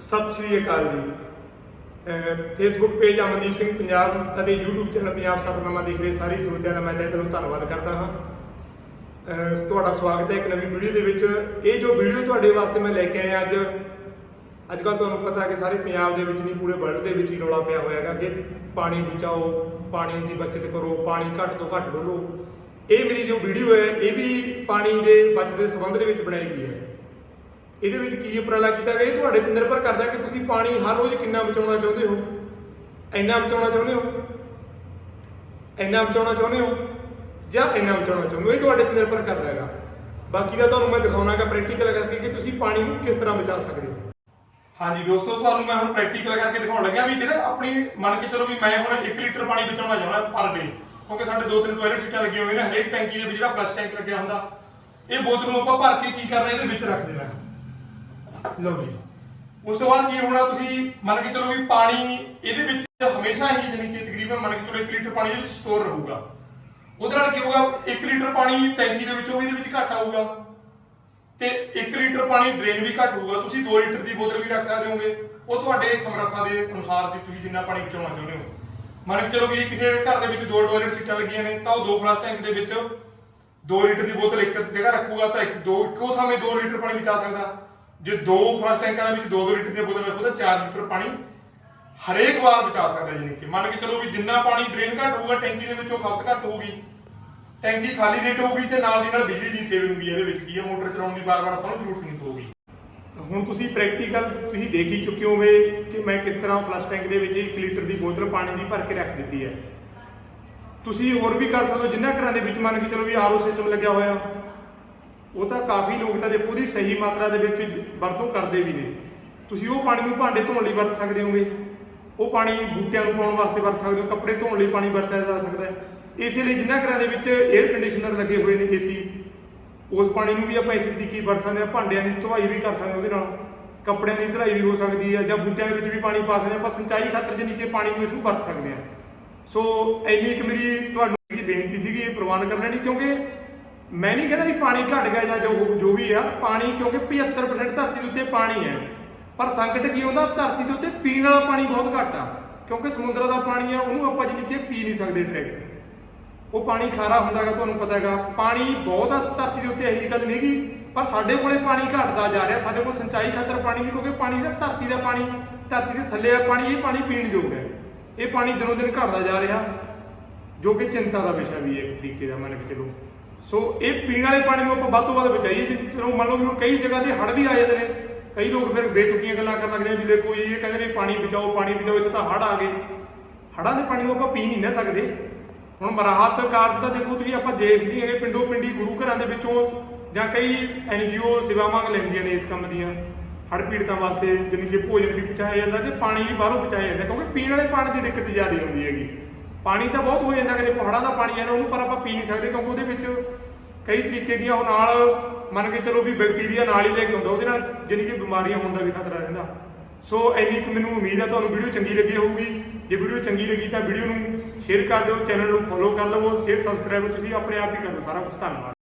ਸਤਿ ਸ਼੍ਰੀ ਅਕਾਲ ਜੀ। ਫੇਸਬੁੱਕ ਪੇਜ ਅਮਨਦੀਪ ਸਿੰਘ ਪੰਜਾਬ ਅਤੇ YouTube ਚੈਨਲ ਪੰਜਾਬ ਸਫਰਨਾਮਾ ਦੇਖ ਰਹੇ ਸਾਰੇ ਸਰੋਤਿਆਂ ਦਾ ਮੈਂ ਤਹਿ ਦਿਲੋਂ ਧੰਨਵਾਦ ਕਰਦਾ ਹਾਂ। ਤੁਹਾਡਾ ਸਵਾਗਤ ਹੈ ਇੱਕ ਨਵੀਂ ਵੀਡੀਓ ਦੇ ਵਿੱਚ। ਇਹ ਜੋ ਵੀਡੀਓ ਤੁਹਾਡੇ ਵਾਸਤੇ ਮੈਂ ਲੈ ਕੇ ਆਇਆ ਅੱਜ ਅੱਜ ਕੱਲ੍ਹ ਤੁਹਾਨੂੰ ਪਤਾ ਹੈ ਕਿ ਸਾਰੇ ਪੰਜਾਬ ਦੇ ਵਿੱਚ ਨਹੀਂ, ਪੂਰੇ ਵਰਲਡ ਦੇ ਵਿੱਚ ਹੀ ਰੌਲਾ ਪਿਆ ਹੋਇਆ ਹੈਗਾ ਕਿ ਪਾਣੀ ਬਚਾਓ, ਪਾਣੀ ਦੀ ਬਚਤ ਕਰੋ, ਪਾਣੀ ਘੱਟ ਤੋਂ ਘੱਟ ਡੋਲੋ। ਇਹ ਮੇਰੀ ਜੋ ਵੀਡੀਓ ਹੈ, ਇਹ ਵੀ ਪਾਣੀ ਦੇ ਬਚਤ ਦੇ ਸੰਬੰਧ ਦੇ ਵਿੱਚ ਬਣਾਈ ਗਈ ਹੈ। ਇਹਦੇ ਵਿੱਚ ਕੀ ਉਪਰਾਲਾ ਕੀਤਾ ਗਿਆ? ਇਹ ਤੁਹਾਡੇ ਤੇ ਨਿਰਭਰ ਕਰਦਾ ਕਿ ਤੁਸੀਂ ਪਾਣੀ ਹਰ ਰੋਜ਼ ਕਿੰਨਾ ਬਚਾਉਣਾ ਚਾਹੁੰਦੇ ਹੋ? ਇੰਨਾ ਬਚਾਉਣਾ ਚਾਹੁੰਦੇ ਹੋ? ਇੰਨਾ ਬਚਾਉਣਾ ਚਾਹੁੰਦੇ ਹੋ? ਜਾਂ ਇੰਨਾ ਬਚਾਉਣਾ ਚਾਹੁੰਦੇ ਹੋ? ਇਹ ਤੁਹਾਡੇ ਤੇ ਨਿਰਭਰ ਕਰਦਾ ਹੈਗਾ। ਬਾਕੀ ਦਾ ਤੁਹਾਨੂੰ ਮੈਂ ਦਿਖਾਉਣਾਗਾ ਪ੍ਰੈਕਟੀਕਲ ਕਰਕੇ ਕਿ ਤੁਸੀਂ ਪਾਣੀ ਨੂੰ ਕਿਸ ਤਰ੍ਹਾਂ ਬਚਾ ਸਕਦੇ ਹੋ। ਹਾਂਜੀ ਦੋਸਤੋ, ਤੁਹਾਨੂੰ ਮੈਂ ਹੁਣ ਪ੍ਰੈਕਟੀਕਲ ਕਰਕੇ ਦਿਖਾਉਣ ਲੱਗਿਆ ਵੀ ਜਿਹੜਾ ਆਪਣੀ ਮੰਨ ਕੇ ਚਲੋ ਵੀ ਮੈਂ ਹੁਣ 1 ਲੀਟਰ ਪਾਣੀ ਬਚਾਉਣਾ ਚਾਹੁੰਦਾ ਪਰ ਡੇ, ਕਿਉਂਕਿ ਸਾਡੇ ਦੋ ਤਿੰਨ ਟਾਇਲਟ ਸੀਟਾਂ ਲੱਗੀਆਂ ਹੋਈਆਂ ਨੇ, ਹਰੇਕ ਟੈਂਕੀ ਦੇ ਵਿੱਚ ਜਿਹੜਾ ਫਲਸ਼ ਟੈਂਕ ਲੱਗਿਆ ਹੁੰਦਾ, ਇਹ ਬੋਤਲ ਨੂੰ ਆਪਾਂ ਭਰ ਕੇ ਕੀ ਕਰਨਾ ਇਹਦੇ ਵਿੱਚ ਰੱਖ ਦੇਣਾ। ਲਓ ਜੀ। ਉਸ ਤੋਂ ਬਾਅਦ ਕੀ ਹੋਣਾ, ਤੁਸੀਂ ਮੰਨ ਕੇ ਚਲੋ ਵੀ ਪਾਣੀ ਇਹਦੇ ਵਿੱਚ ਹਮੇਸ਼ਾ ਹੀ ਜਾਨੀ ਕਿ ਤਕਰੀਬਨ ਮੰਨ ਕੇ ਚਲੋ 1 ਲੀਟਰ ਪਾਣੀ ਇਹਦੇ ਵਿੱਚ ਸਟੋਰ ਰਹੂਗਾ। ਉਹਦੇ ਨਾਲ ਕੀ ਹੋਊਗਾ 1 ਲੀਟਰ ਪਾਣੀ ਟੈਂਕੀ ਦੇ ਵਿੱਚੋਂ ਵੀ ਇਹਦੇ ਵਿੱਚ ਘੱਟ ਆਊਗਾ ਤੇ 1 ਲੀਟਰ ਪਾਣੀ ਡਰੇਨ ਵੀ ਘੱਟ ਹੋਊਗਾ। ਤੁਸੀਂ 2 ਲੀਟਰ ਦੀ ਬੋਤਲ ਵੀ ਰੱਖ ਸਕਦੇ ਹੋਗੇ। ਉਹ ਤੁਹਾਡੇ ਸਮਰੱਥਾ ਦੇ ਅਨੁਸਾਰ ਜੇ ਤੁਸੀਂ ਜਿੰਨਾ ਪਾਣੀ ਬਚਾਉਣਾ ਚਾਹੁੰਦੇ ਹੋ। ਮੰਨ ਕੇ ਚਲੋ ਵੀ ਕਿਸੇ ਘਰ ਦੇ ਵਿੱਚ ਦੋ ਟਾਇਲਟ ਸੀਟਾਂ ਲੱਗੀਆਂ ਨੇ, ਤਾਂ ਉਹ ਦੋ ਫਲਸ਼ ਟੈਂਕ ਦੇ ਵਿੱਚ 2 ਲੀਟਰ ਦੀ ਬੋਤਲ ਇੱਕ ਜਗ੍ਹਾ ਰੱਖੂਗਾ ਤਾਂ ਇੱਕ, ਦੋ, ਇੱਕੋ ਸਮੇਂ 2 ਲੀਟਰ ਪਾਣੀ ਬਚਾ ਸਕਦਾ। ਜੇ ਦੋ ਫਲਸ਼ ਟੈਂਕਾਂ ਦੇ ਵਿੱਚ 2-2 ਲੀਟਰ ਦੀਆਂ ਬੋਤਲ ਰੱਖੋ ਤਾਂ 4 ਲੀਟਰ ਪਾਣੀ ਹਰੇਕ ਵਾਰ ਬਚਾ ਸਕਦਾ ਜੀ ਕਿ। ਮੰਨ ਕੇ ਚਲੋ ਵੀ ਜਿੰਨਾ ਪਾਣੀ ਡਰੇਨ ਘੱਟ ਹੋਊਗਾ, ਟੈਂਕੀ ਦੇ ਵਿੱਚੋਂ ਖਪਤ ਘੱਟ ਹੋਊਗੀ। ਟੈਂਕੀ ਖਾਲੀ ਰੇਟ ਹੋਊਗੀ ਤੇ ਨਾਲ ਦੀ ਨਾਲ ਬਿਜਲੀ ਦੀ ਸੇਵਿੰਗ ਵੀ ਇਹਦੇ ਵਿੱਚ ਕੀ ਹੈ, ਮੋਟਰ ਚਲਾਉਣ ਦੀ ਵਾਰ ਵਾਰ ਆਪਾਂ ਨੂੰ ਜ਼ਰੂਰਤ ਨਹੀਂ ਪਊਗੀ। ਹੁਣ ਤੁਸੀਂ ਪ੍ਰੈਕਟੀਕਲ ਤੁਸੀਂ ਦੇਖ ਹੀ ਚੁੱਕੇ ਹੋਵੇ ਕਿ ਮੈਂ ਕਿਸ ਤਰ੍ਹਾਂ ਫਲਸ਼ ਟੈਂਕ ਦੇ ਵਿੱਚ 1 ਲੀਟਰ ਦੀ ਬੋਤਲ ਪਾਣੀ ਦੀ ਭਰ ਕੇ ਰੱਖ ਦਿੱਤੀ ਹੈ। ਤੁਸੀਂ ਹੋਰ ਵੀ ਕਰ ਸਕਦੇ ਹੋ, ਜਿੰਨਾ ਘਰਾਂ ਦੇ ਵਿੱਚ ਮੰਨ ਕੇ ਚਲੋ ਵੀ ਆਰਓ ਸਿਸਟਮ ਲੱਗਿਆ ਹੋਇਆ। ਉਹ ਤਾਂ ਕਾਫੀ ਲੋਕ ਤਾਂ ਦੇਖੋ ਉਹਦੀ ਸਹੀ ਮਾਤਰਾ ਦੇ ਵਿੱਚ ਵਰਤੋਂ ਕਰਦੇ ਵੀ ਨੇ। ਤੁਸੀਂ ਉਹ ਪਾਣੀ ਨੂੰ ਭਾਂਡੇ ਧੋਣ ਲਈ ਵਰਤ ਸਕਦੇ ਹੋਗੇ। ਉਹ ਪਾਣੀ ਬੂਟਿਆਂ ਨੂੰ ਪਾਉਣ ਵਾਸਤੇ ਵਰਤ ਸਕਦੇ ਹੋ, ਕੱਪੜੇ ਧੋਣ ਲਈ ਪਾਣੀ ਵਰਤਿਆ ਜਾ ਸਕਦਾ ਹੈ। ਇਸੇ ਲਈ ਜਿੰਨਾ ਘਰਾਂ ਦੇ ਵਿੱਚ 에ਅਰ ਕੰਡੀਸ਼ਨਰ ਲੱਗੇ ਹੋਏ ਨੇ ਏਸੀ ਉਸ ਪਾਣੀ ਨੂੰ ਵੀ ਆਪਾਂ ਇਸੇ ਤਰੀਕੇ ਵਰਤ ਸਕਦੇ ਹਾਂ। ਭਾਂਡਿਆਂ ਦੀ ਧੁਆਈ ਵੀ ਕਰ ਸਕਦੇ ਉਹਦੇ ਨਾਲ। ਕੱਪੜਿਆਂ ਦੀ ਧੁਆਈ ਵੀ ਹੋ ਸਕਦੀ ਹੈ ਜਾਂ ਬੂਟਿਆਂ ਦੇ ਵਿੱਚ ਵੀ ਪਾਣੀ ਪਾ ਸਕਦੇ ਹਾਂ। ਆਪਾਂ ਸਿੰਚਾਈ ਖਾਤਰ ਜੇ ਨੀਚੇ ਪਾਣੀ ਨੂੰ ਇਸ ਨੂੰ ਵਰਤ ਸਕਦੇ ਹਾਂ। ਸੋ ਇੰਨੀ ਇੱਕ ਮੇਰੀ ਤੁਹਾਨੂੰ ਬੇਨਤੀ ਸੀਗੀ ਇਹ ਪ੍ਰਵਾਨ ਕਰ ਲੈਣੀ, ਕਿਉਂਕਿ ਮੈਂ ਨਹੀਂ ਕਹਿੰਦਾ ਵੀ ਪਾਣੀ ਘਟ ਗਿਆ ਜਾਂ ਜੋ ਜੋ ਵੀ ਆ, ਪਾਣੀ ਕਿਉਂਕਿ 75% ਧਰਤੀ ਦੇ ਉੱਤੇ ਪਾਣੀ ਹੈ। ਪਰ ਸੰਕਟ ਕੀ ਹੁੰਦਾ? ਧਰਤੀ ਦੇ ਉੱਤੇ ਪੀਣ ਵਾਲਾ ਪਾਣੀ ਬਹੁਤ ਘੱਟ ਆ। ਕਿਉਂਕਿ ਸਮੁੰਦਰ ਦਾ ਪਾਣੀ ਆ, ਉਹਨੂੰ ਆਪਾਂ ਜਿੰਨੀ ਕਿ ਪੀ ਨਹੀਂ ਸਕਦੇ ਡਾਇਰੈਕਟ ਉਹ ਪਾਣੀ ਖਾਰਾ ਹੁੰਦਾਗਾ ਤੁਹਾਨੂੰ ਪਤਾ ਹੈਗਾ। ਪਾਣੀ ਬਹੁਤ ਆ, ਧਰਤੀ ਦੇ ਉੱਤੇ ਇਹੀ ਜਿਹੀ ਗੱਲ ਨਹੀਂਗੀ ਪਰ ਸਾਡੇ ਕੋਲੇ ਪਾਣੀ ਘਟਦਾ ਜਾ ਰਿਹਾ। ਸਾਡੇ ਕੋਲ ਸਿੰਚਾਈ ਖਾਤਰ ਪਾਣੀ ਨਹੀਂ, ਕਿਉਂਕਿ ਪਾਣੀ ਜਿਹੜਾ ਧਰਤੀ ਦਾ ਪਾਣੀ, ਧਰਤੀ ਦੇ ਥੱਲੇ ਆ ਪਾਣੀ, ਇਹ ਪਾਣੀ ਪੀਣ ਯੋਗ ਹੈ। ਇਹ ਪਾਣੀ ਦਿਨੋ ਦਿਨ ਘਟਦਾ ਜਾ ਰਿਹਾ, ਜੋ ਕਿ ਚਿੰਤਾ ਦਾ ਵਿਸ਼ਾ ਵੀ ਹੈ ਇੱਕ ਤਰੀਕੇ ਦਾ ਮੰਨ ਕੇ ਚਲੋ। ਸੋ ਇਹ ਪੀਣ ਵਾਲੇ ਪਾਣੀ ਨੂੰ ਆਪਾਂ ਵੱਧ ਤੋਂ ਵੱਧ ਬਚਾਈਏ, ਜੇ ਚਲੋ ਮੰਨ ਲਓ ਵੀ ਹੁਣ ਕਈ ਜਗ੍ਹਾ ਤੇ ਹੜ੍ਹ ਵੀ ਆ ਜਾਂਦੇ ਨੇ, ਕਈ ਲੋਕ ਫਿਰ ਬੇਤੁਕੀਆਂ ਗੱਲਾਂ ਕਰਨ ਲੱਗ ਜਾਂਦੇ ਵੀ ਲੈ ਕੋਈ ਇਹ ਕਹਿੰਦੇ ਨੇ ਪਾਣੀ ਬਚਾਓ ਪਾਣੀ ਬਚਾਓ, ਇੱਥੇ ਤਾਂ ਹੜ੍ਹ ਆ ਗਏ। ਹੜ੍ਹਾਂ ਦੇ ਪਾਣੀ ਨੂੰ ਆਪਾਂ ਪੀ ਨਹੀਂ ਨਾ ਸਕਦੇ। ਹੁਣ ਮਰਾਹਤ ਕਾਰਜ ਤਾਂ ਦੇਖੋ ਤੁਸੀਂ ਆਪਾਂ ਦੇਖਦੇ ਹਾਂ, ਪਿੰਡੋ ਪਿੰਡੀ ਗੁਰੂ ਘਰਾਂ ਦੇ ਵਿੱਚੋਂ ਜਾਂ ਕਈ ਐਨਜੀਓ ਸੇਵਾਵਾਂ ਲੈਂਦੀਆਂ ਨੇ ਇਸ ਕੰਮ ਦੀਆਂ। ਹੜ੍ਹ ਪੀੜਤਾਂ ਵਾਸਤੇ ਜਾਣੀ ਕਿ ਭੋਜਨ ਵੀ ਪਹੁੰਚਾਇਆ ਜਾਂਦਾ ਤੇ ਪਾਣੀ ਵੀ ਬਾਹਰੋਂ ਪਹੁੰਚਾਇਆ ਜਾਂਦਾ, ਕਿਉਂਕਿ ਪੀਣ ਵਾਲੇ ਪਾਣੀ ਦੀ ਦਿੱਕਤ ਜ਼ਿਆਦਾ ਹੁੰਦੀ ਹੈਗੀ। ਪਾਣੀ ਤਾਂ ਬਹੁਤ ਹੋ ਜਾਂਦਾ ਕਿ ਪਹਾੜਾਂ ਦਾ ਪਾਣੀ ਹੈ ਉਹਨੂੰ ਪਰ ਆਪਾਂ ਪੀ ਨਹੀਂ ਸਕਦੇ ਕਿਉਂਕਿ ਉਹਦੇ ਵਿੱਚ ਕਈ ਤਰੀਕੇ ਦੀਆਂ ਉਹ ਨਾਲ ਮੰਨ ਕੇ ਚਲੋ ਵੀ ਬੈਕਟੀਰੀਆ ਨਾਲ ਹੀ ਲੈ ਕੇ ਆਉਂਦਾ, ਉਹਦੇ ਨਾਲ ਜਾਣੀ ਕਿ ਬਿਮਾਰੀਆਂ ਹੋਣ ਦਾ ਵੀ ਖਤਰਾ ਰਹਿੰਦਾ। ਸੋ ਇੰਨੀ ਕੁ ਮੈਨੂੰ ਉਮੀਦ ਹੈ ਤੁਹਾਨੂੰ ਵੀਡੀਓ ਚੰਗੀ ਲੱਗੀ ਹੋਊਗੀ। ਜੇ ਵੀਡੀਓ ਚੰਗੀ ਲੱਗੀ ਤਾਂ ਵੀਡੀਓ ਨੂੰ ਸ਼ੇਅਰ ਕਰ ਦਿਓ ਚੈਨਲ ਨੂੰ ਫੋਲੋ ਕਰ ਲਵੋ ਸ਼ੇਅਰ ਸਬਸਕ੍ਰਾਈਬ ਤੁਸੀਂ ਆਪਣੇ ਆਪ ਹੀ ਕਰ ਦਿਓ। ਸਾਰਾ ਕੁਝ ਧੰਨਵਾਦ।